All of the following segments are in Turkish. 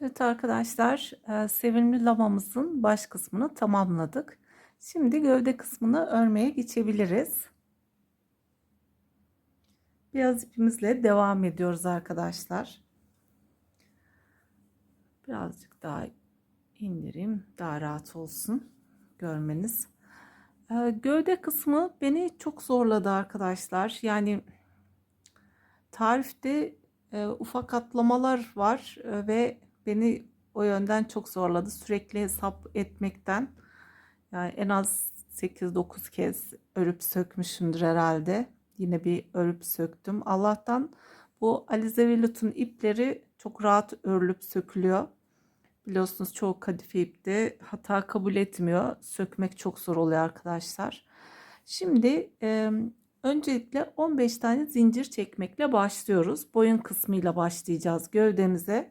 Evet arkadaşlar, e, sevimli lamamızın baş kısmını tamamladık. Şimdi gövde kısmını örmeye geçebiliriz. Beyaz ipimizle devam ediyoruz arkadaşlar. Birazcık daha indireyim, daha rahat olsun görmeniz. E, gövde kısmı beni çok zorladı arkadaşlar. Yani tarifte e, ufak atlamalar var ve beni o yönden çok zorladı. Sürekli hesap etmekten yani en az 8-9 kez örüp sökmüşümdür herhalde. Yine bir örüp söktüm. Allah'tan bu Alize Velut'un ipleri çok rahat örülüp sökülüyor. Biliyorsunuz çoğu kadife ipte hata kabul etmiyor. Sökmek çok zor oluyor arkadaşlar. Şimdi e, öncelikle 15 tane zincir çekmekle başlıyoruz. Boyun kısmıyla başlayacağız gövdemize.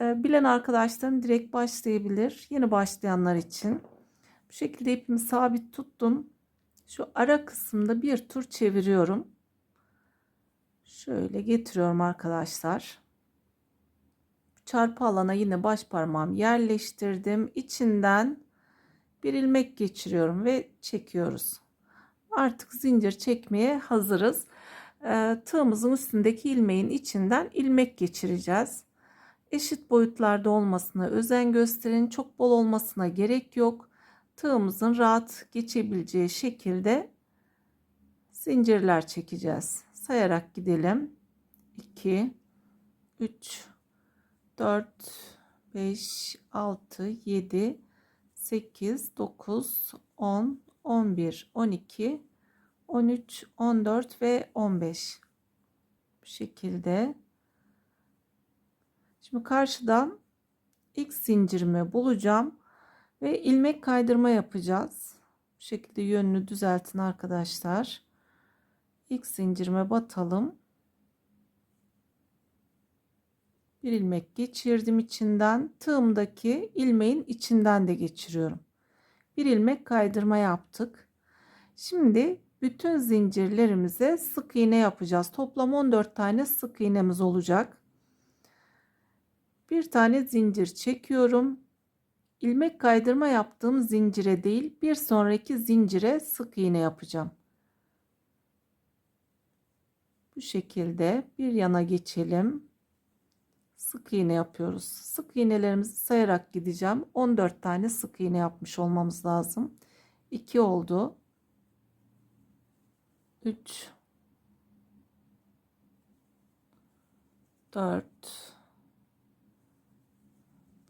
E, bilen arkadaşlarım direkt başlayabilir. Yeni başlayanlar için. Bu şekilde ipimi sabit tuttum. Şu ara kısımda bir tur çeviriyorum. Şöyle getiriyorum arkadaşlar. Çarpı alana yine baş parmağım yerleştirdim. İçinden bir ilmek geçiriyorum ve çekiyoruz. Artık zincir çekmeye hazırız. E, tığımızın üstündeki ilmeğin içinden ilmek geçireceğiz. Eşit boyutlarda olmasına özen gösterin. Çok bol olmasına gerek yok. Tığımızın rahat geçebileceği şekilde zincirler çekeceğiz. Sayarak gidelim. 2 3 4 5 6 7 8 9 10 11 12 13 14 ve 15 bu şekilde şimdi karşıdan ilk zincirimi bulacağım ve ilmek kaydırma yapacağız. Bu şekilde yönünü düzeltin arkadaşlar. İlk zincirime batalım. Bir ilmek geçirdim içinden. Tığımdaki ilmeğin içinden de geçiriyorum. Bir ilmek kaydırma yaptık. Şimdi bütün zincirlerimize sık iğne yapacağız. Toplam 14 tane sık iğnemiz olacak bir tane zincir çekiyorum ilmek kaydırma yaptığım zincire değil bir sonraki zincire sık iğne yapacağım bu şekilde bir yana geçelim sık iğne yapıyoruz. Sık iğnelerimizi sayarak gideceğim. 14 tane sık iğne yapmış olmamız lazım. 2 oldu. 3 4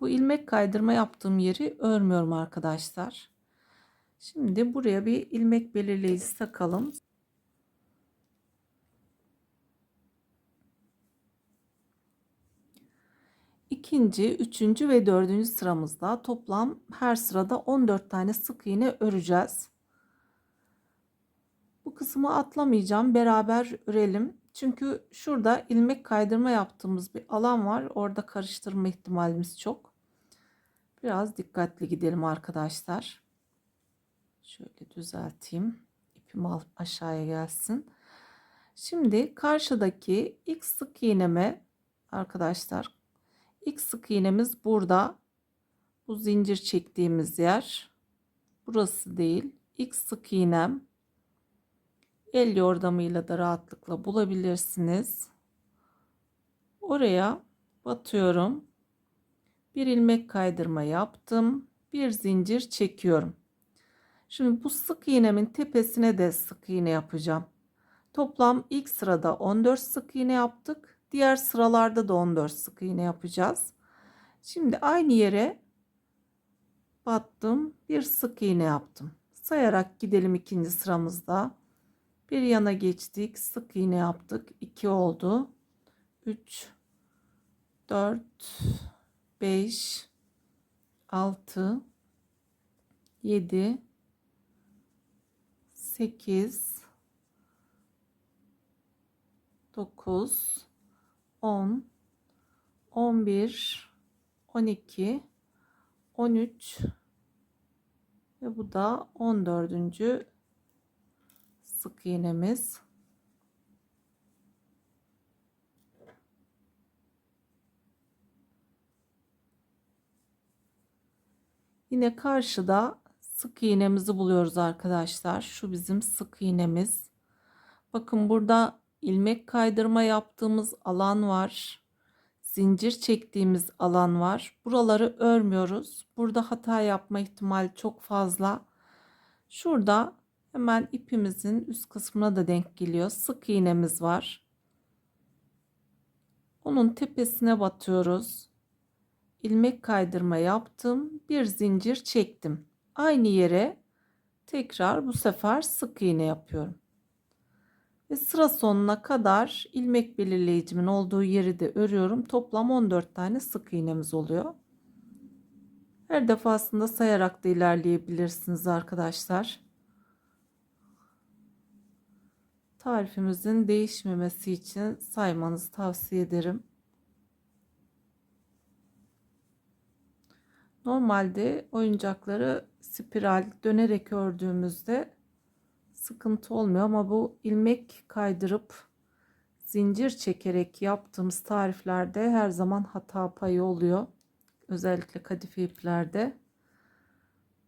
Bu ilmek kaydırma yaptığım yeri örmüyorum arkadaşlar. Şimdi buraya bir ilmek belirleyicisi takalım. İkinci, üçüncü ve dördüncü sıramızda toplam her sırada 14 tane sık iğne öreceğiz. Bu kısmı atlamayacağım. Beraber örelim. Çünkü şurada ilmek kaydırma yaptığımız bir alan var. Orada karıştırma ihtimalimiz çok. Biraz dikkatli gidelim arkadaşlar. Şöyle düzelteyim. İpim aşağıya gelsin. Şimdi karşıdaki ilk sık iğneme arkadaşlar İlk sık iğnemiz burada. Bu zincir çektiğimiz yer. Burası değil. İlk sık iğnem. El yordamıyla da rahatlıkla bulabilirsiniz. Oraya batıyorum. Bir ilmek kaydırma yaptım. Bir zincir çekiyorum. Şimdi bu sık iğnemin tepesine de sık iğne yapacağım. Toplam ilk sırada 14 sık iğne yaptık. Diğer sıralarda da 14 sık iğne yapacağız. Şimdi aynı yere battım. Bir sık iğne yaptım. Sayarak gidelim ikinci sıramızda. Bir yana geçtik. Sık iğne yaptık. 2 oldu. 3 4 5 6 7 8 9 10 11 12 13 ve bu da 14. sık iğnemiz. Yine karşıda sık iğnemizi buluyoruz arkadaşlar. Şu bizim sık iğnemiz. Bakın burada ilmek kaydırma yaptığımız alan var. Zincir çektiğimiz alan var. Buraları örmüyoruz. Burada hata yapma ihtimali çok fazla. Şurada hemen ipimizin üst kısmına da denk geliyor. Sık iğnemiz var. Onun tepesine batıyoruz. İlmek kaydırma yaptım. Bir zincir çektim. Aynı yere tekrar bu sefer sık iğne yapıyorum. Ve sıra sonuna kadar ilmek belirleyicimin olduğu yeri de örüyorum. Toplam 14 tane sık iğnemiz oluyor. Her defasında sayarak da ilerleyebilirsiniz arkadaşlar. Tarifimizin değişmemesi için saymanızı tavsiye ederim. Normalde oyuncakları spiral dönerek ördüğümüzde sıkıntı olmuyor ama bu ilmek kaydırıp zincir çekerek yaptığımız tariflerde her zaman hata payı oluyor. Özellikle kadife iplerde.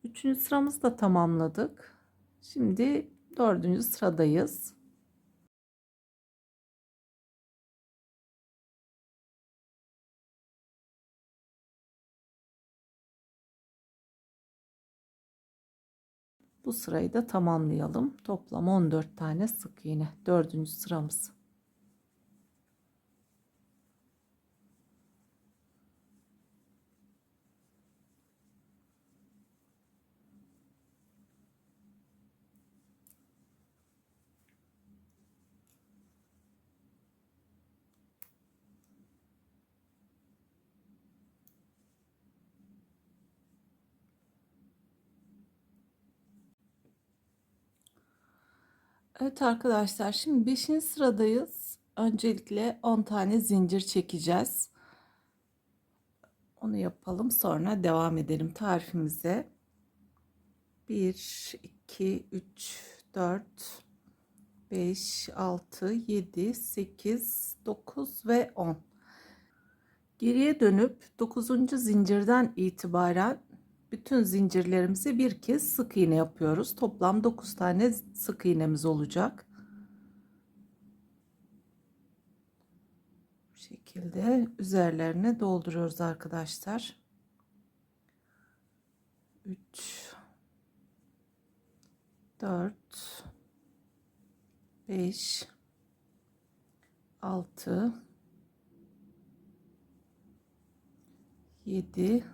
Üçüncü sıramızı da tamamladık. Şimdi dördüncü sıradayız. Bu sırayı da tamamlayalım. Toplam 14 tane sık iğne. Dördüncü sıramız. Evet arkadaşlar şimdi 5. sıradayız. Öncelikle 10 tane zincir çekeceğiz. Onu yapalım sonra devam edelim tarifimize. 1 2 3 4 5 6 7 8 9 ve 10. Geriye dönüp 9. zincirden itibaren bütün zincirlerimizi bir kez sık iğne yapıyoruz. Toplam 9 tane sık iğnemiz olacak. Bu şekilde üzerlerine dolduruyoruz arkadaşlar. 3 4 5 6 7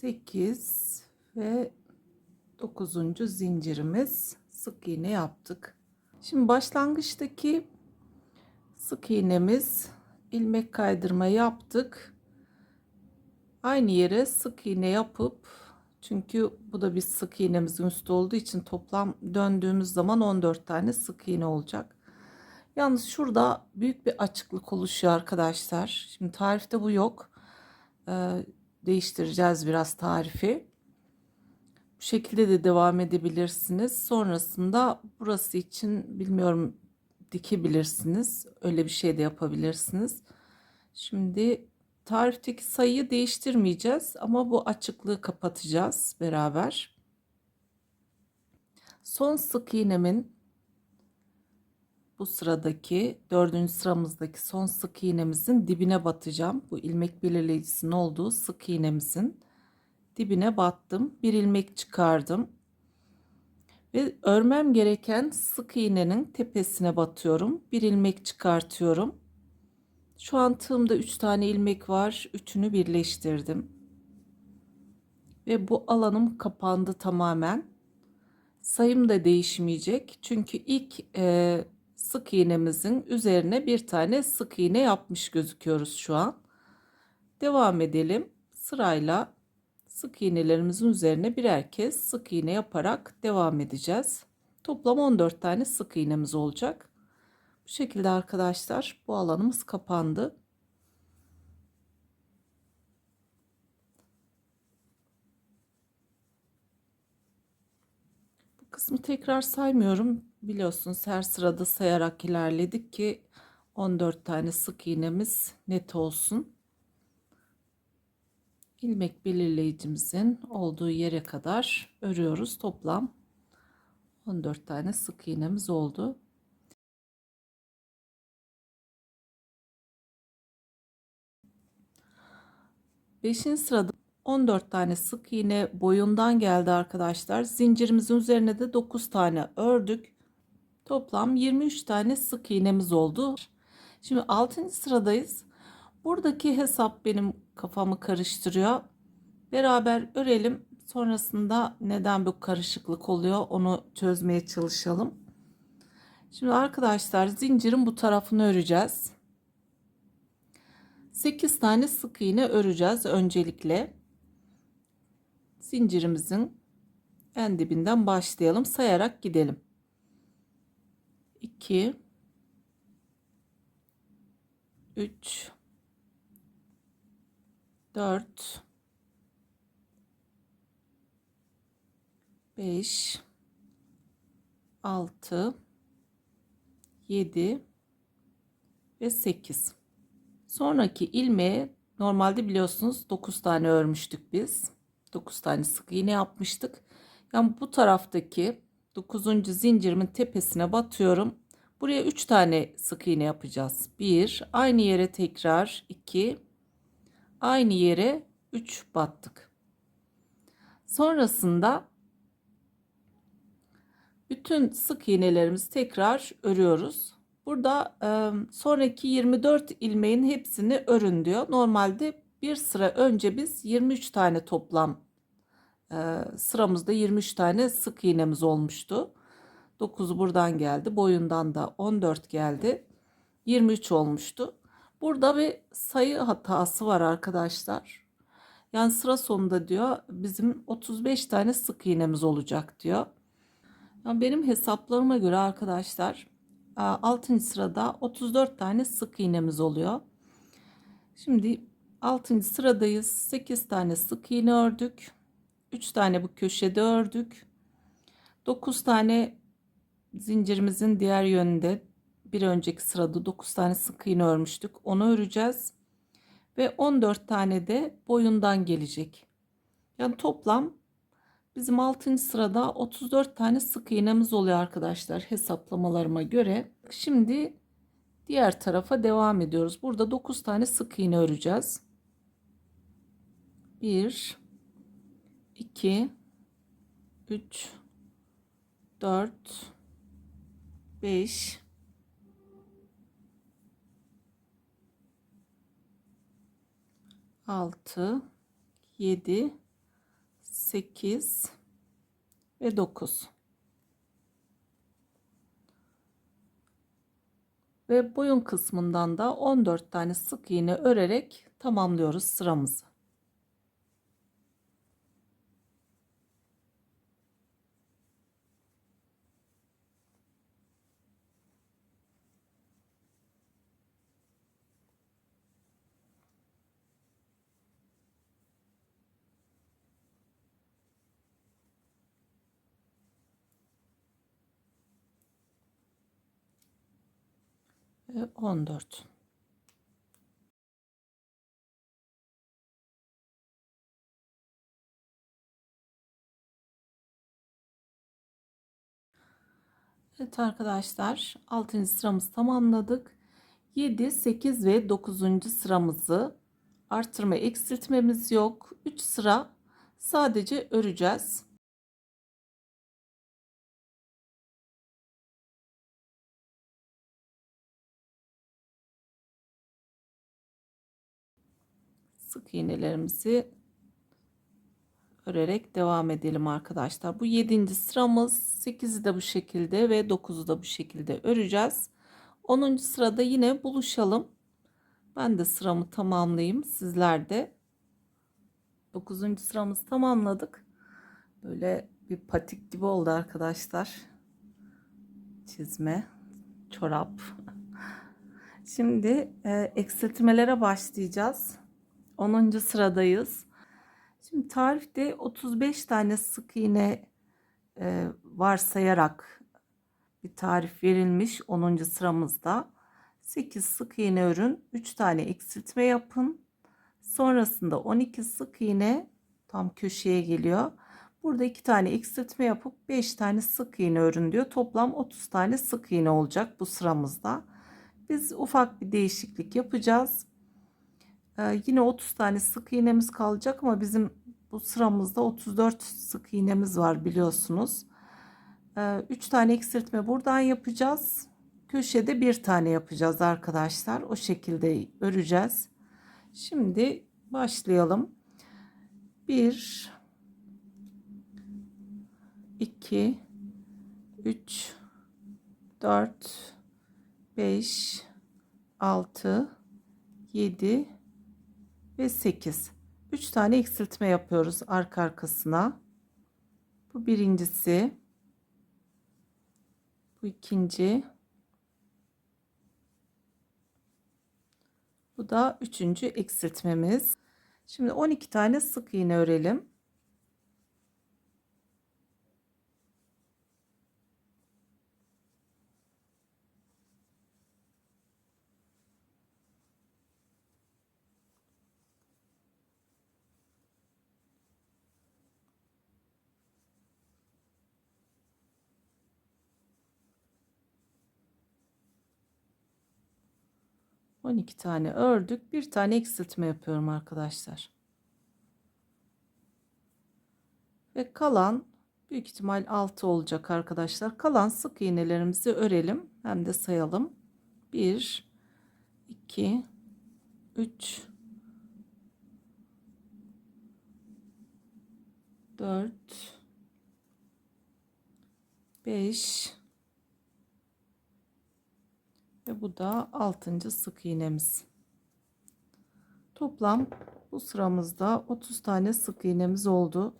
8 ve 9. zincirimiz sık iğne yaptık. Şimdi başlangıçtaki sık iğnemiz ilmek kaydırma yaptık. Aynı yere sık iğne yapıp çünkü bu da bir sık iğnemizin üstü olduğu için toplam döndüğümüz zaman 14 tane sık iğne olacak. Yalnız şurada büyük bir açıklık oluşuyor arkadaşlar. Şimdi tarifte bu yok. Ee, değiştireceğiz biraz tarifi. Bu şekilde de devam edebilirsiniz. Sonrasında burası için bilmiyorum dikebilirsiniz. Öyle bir şey de yapabilirsiniz. Şimdi tarifteki sayıyı değiştirmeyeceğiz ama bu açıklığı kapatacağız beraber. Son sık iğnemin bu sıradaki dördüncü sıramızdaki son sık iğnemizin dibine batacağım. Bu ilmek belirleyicisinin olduğu sık iğnemizin dibine battım. Bir ilmek çıkardım. Ve örmem gereken sık iğnenin tepesine batıyorum. Bir ilmek çıkartıyorum. Şu an tığımda 3 tane ilmek var. Üçünü birleştirdim. Ve bu alanım kapandı tamamen. Sayım da değişmeyecek. Çünkü ilk e, sık iğnemizin üzerine bir tane sık iğne yapmış gözüküyoruz şu an. Devam edelim. Sırayla sık iğnelerimizin üzerine birer kez sık iğne yaparak devam edeceğiz. Toplam 14 tane sık iğnemiz olacak. Bu şekilde arkadaşlar bu alanımız kapandı. Bu kısmı tekrar saymıyorum. Biliyorsunuz her sırada sayarak ilerledik ki 14 tane sık iğnemiz net olsun. ilmek belirleyicimizin olduğu yere kadar örüyoruz. Toplam 14 tane sık iğnemiz oldu. Beşinci sırada 14 tane sık iğne boyundan geldi arkadaşlar. Zincirimizin üzerine de 9 tane ördük. Toplam 23 tane sık iğnemiz oldu. Şimdi 6. sıradayız. Buradaki hesap benim kafamı karıştırıyor. Beraber örelim. Sonrasında neden bu karışıklık oluyor onu çözmeye çalışalım. Şimdi arkadaşlar zincirin bu tarafını öreceğiz. 8 tane sık iğne öreceğiz öncelikle. Zincirimizin en dibinden başlayalım. Sayarak gidelim. 2 3 4 5 6 7 ve 8 sonraki ilmeğe normalde biliyorsunuz 9 tane örmüştük biz. 9 tane sık iğne yapmıştık. Yani bu taraftaki 9. zincirimin tepesine batıyorum buraya 3 tane sık iğne yapacağız 1 aynı yere tekrar 2 aynı yere 3 battık sonrasında bütün sık iğnelerimizi tekrar örüyoruz. Burada e, sonraki 24 ilmeğin hepsini örün diyor. Normalde bir sıra önce biz 23 tane toplam e, sıramızda 23 tane sık iğnemiz olmuştu. 9'u buradan geldi. Boyundan da 14 geldi. 23 olmuştu. Burada bir sayı hatası var arkadaşlar. Yani sıra sonunda diyor bizim 35 tane sık iğnemiz olacak diyor. Yani benim hesaplarıma göre arkadaşlar 6. sırada 34 tane sık iğnemiz oluyor. Şimdi 6. sıradayız. 8 tane sık iğne ördük. 3 tane bu köşede ördük. 9 tane zincirimizin diğer yönünde bir önceki sırada 9 tane sık iğne örmüştük. Onu öreceğiz. Ve 14 tane de boyundan gelecek. Yani toplam Bizim 6. sırada 34 tane sık iğnemiz oluyor arkadaşlar hesaplamalarıma göre. Şimdi diğer tarafa devam ediyoruz. Burada 9 tane sık iğne öreceğiz. 1 2 3 4 5 6 7 8 ve 9. Ve boyun kısmından da 14 tane sık iğne örerek tamamlıyoruz sıramızı. 14. Evet arkadaşlar 6. sıramızı tamamladık. 7, 8 ve 9. sıramızı artırma eksiltmemiz yok. 3 sıra sadece öreceğiz. Sık iğnelerimizi örerek devam edelim arkadaşlar. Bu 7. sıramız 8'i de bu şekilde ve 9'u da bu şekilde öreceğiz. 10. sırada yine buluşalım. Ben de sıramı tamamlayayım. Sizler de. 9. sıramızı tamamladık. Böyle bir patik gibi oldu arkadaşlar. Çizme, çorap. Şimdi e, eksiltmelere başlayacağız. 10. sıradayız. Şimdi tarifte 35 tane sık iğne e, varsayarak bir tarif verilmiş 10. sıramızda. 8 sık iğne örün, 3 tane eksiltme yapın. Sonrasında 12 sık iğne tam köşeye geliyor. Burada 2 tane eksiltme yapıp 5 tane sık iğne örün diyor. Toplam 30 tane sık iğne olacak bu sıramızda. Biz ufak bir değişiklik yapacağız. Ee, yine 30 tane sık iğnemiz kalacak ama bizim bu sıramızda 34 sık iğnemiz var biliyorsunuz. 3 ee, tane eksiltme buradan yapacağız. Köşede bir tane yapacağız arkadaşlar. O şekilde öreceğiz. Şimdi başlayalım. 1 2 3 4 5 6 7 ve 8 3 tane eksiltme yapıyoruz arka arkasına. Bu birincisi. Bu ikinci. Bu da üçüncü eksiltmemiz. Şimdi 12 tane sık iğne örelim 12 tane ördük. Bir tane eksiltme yapıyorum arkadaşlar. Ve kalan büyük ihtimal 6 olacak arkadaşlar. Kalan sık iğnelerimizi örelim. Hem de sayalım. 1 2 3 4 5 ve bu da 6. sık iğnemiz. Toplam bu sıramızda 30 tane sık iğnemiz oldu.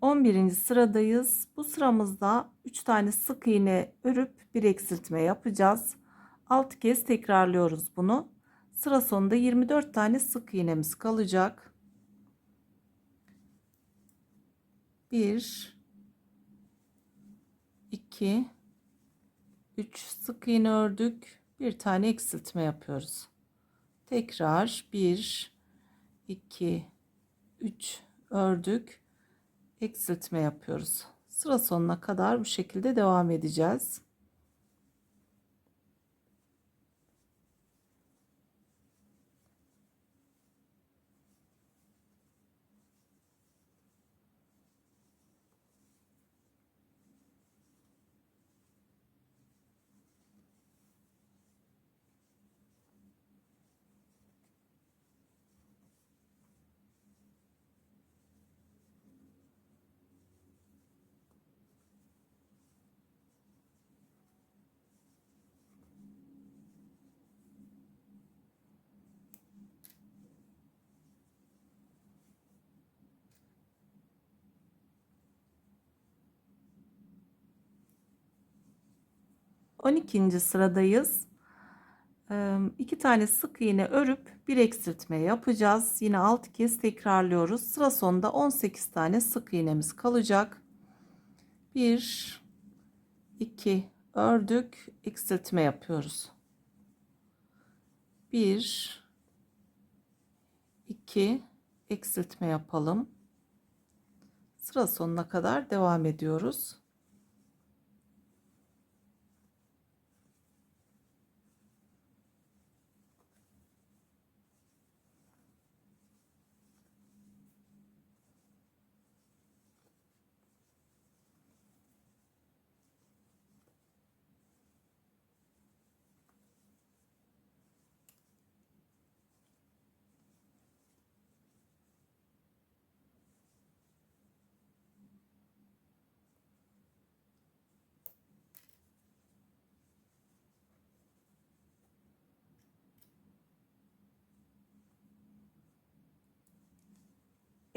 On birinci sıradayız. Bu sıramızda 3 tane sık iğne örüp bir eksiltme yapacağız. 6 kez tekrarlıyoruz bunu. Sıra sonunda 24 tane sık iğnemiz kalacak. 1 2 3 sık iğne ördük. Bir tane eksiltme yapıyoruz. Tekrar 1 2 3 ördük. Eksiltme yapıyoruz. Sıra sonuna kadar bu şekilde devam edeceğiz. 12. sıradayız. İki tane sık iğne örüp bir eksiltme yapacağız. Yine 6 kez tekrarlıyoruz. Sıra sonunda 18 tane sık iğnemiz kalacak. 1 2 ördük, eksiltme yapıyoruz. 1 2 eksiltme yapalım. Sıra sonuna kadar devam ediyoruz.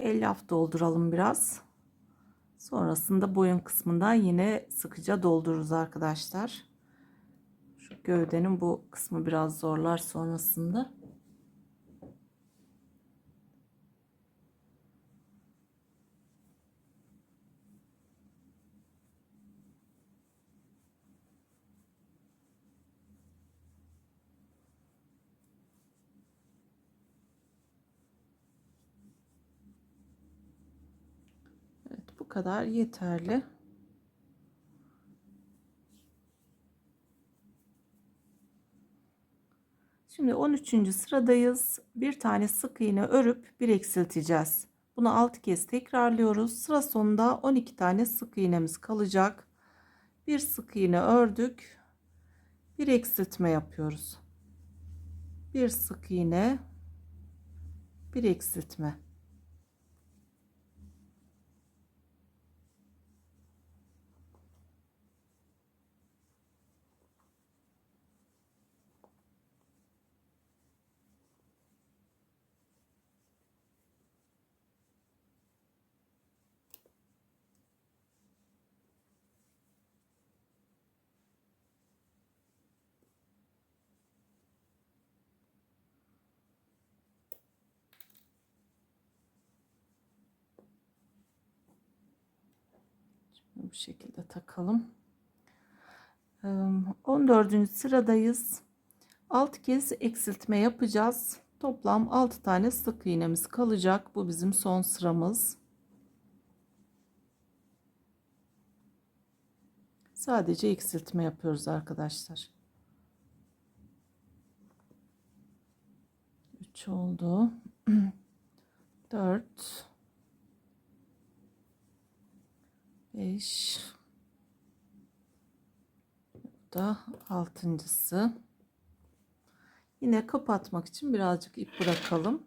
Elyaf dolduralım biraz. Sonrasında boyun kısmından yine sıkıca doldururuz arkadaşlar. Şu gövdenin bu kısmı biraz zorlar sonrasında. Evet bu kadar yeterli. Şimdi 13. sıradayız. Bir tane sık iğne örüp bir eksilteceğiz. Bunu 6 kez tekrarlıyoruz. Sıra sonunda 12 tane sık iğnemiz kalacak. Bir sık iğne ördük. Bir eksiltme yapıyoruz. Bir sık iğne, bir eksiltme. bu şekilde takalım. 14. sıradayız. 6 kez eksiltme yapacağız. Toplam 6 tane sık iğnemiz kalacak. Bu bizim son sıramız. Sadece eksiltme yapıyoruz arkadaşlar. 3 oldu. 4 5 da altıncısı. Yine kapatmak için birazcık ip bırakalım.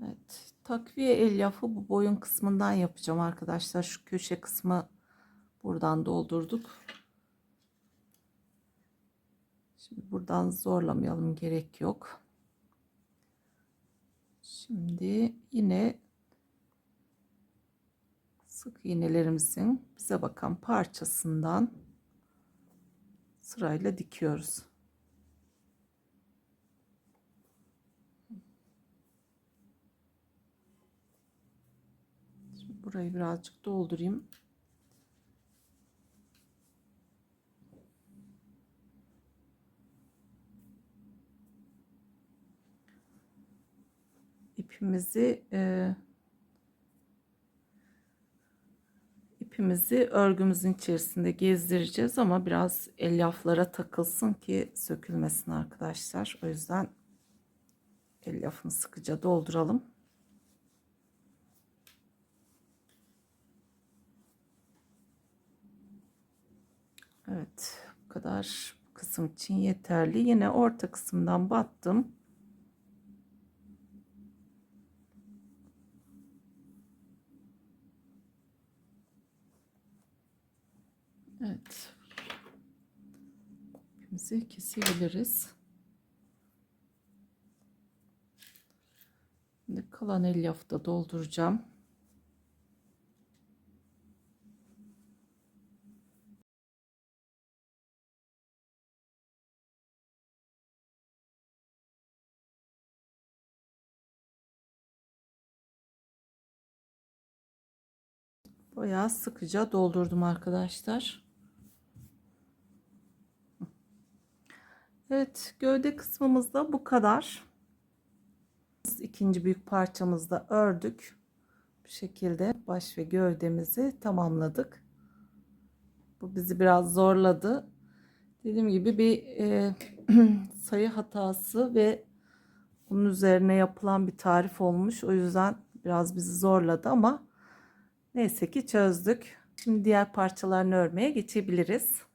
Evet takviye elyafı bu boyun kısmından yapacağım arkadaşlar. Şu köşe kısmı buradan doldurduk. Şimdi buradan zorlamayalım gerek yok. Şimdi yine sık iğnelerimizin bize bakan parçasından sırayla dikiyoruz. Şimdi burayı birazcık doldurayım. İpimizi e, ipimizi örgümüzün içerisinde gezdireceğiz ama biraz elyaflara takılsın ki sökülmesin arkadaşlar. O yüzden elyafını sıkıca dolduralım. Evet bu kadar kısım için yeterli. Yine orta kısımdan battım. Evet. İpimizi kesebiliriz. Şimdi kalan elyafı da dolduracağım. Bayağı sıkıca doldurdum arkadaşlar. Evet gövde kısmımızda bu kadar. İkinci büyük parçamızda ördük. Bu şekilde baş ve gövdemizi tamamladık. Bu bizi biraz zorladı. Dediğim gibi bir e, sayı hatası ve bunun üzerine yapılan bir tarif olmuş. O yüzden biraz bizi zorladı ama neyse ki çözdük. Şimdi diğer parçalarını örmeye geçebiliriz.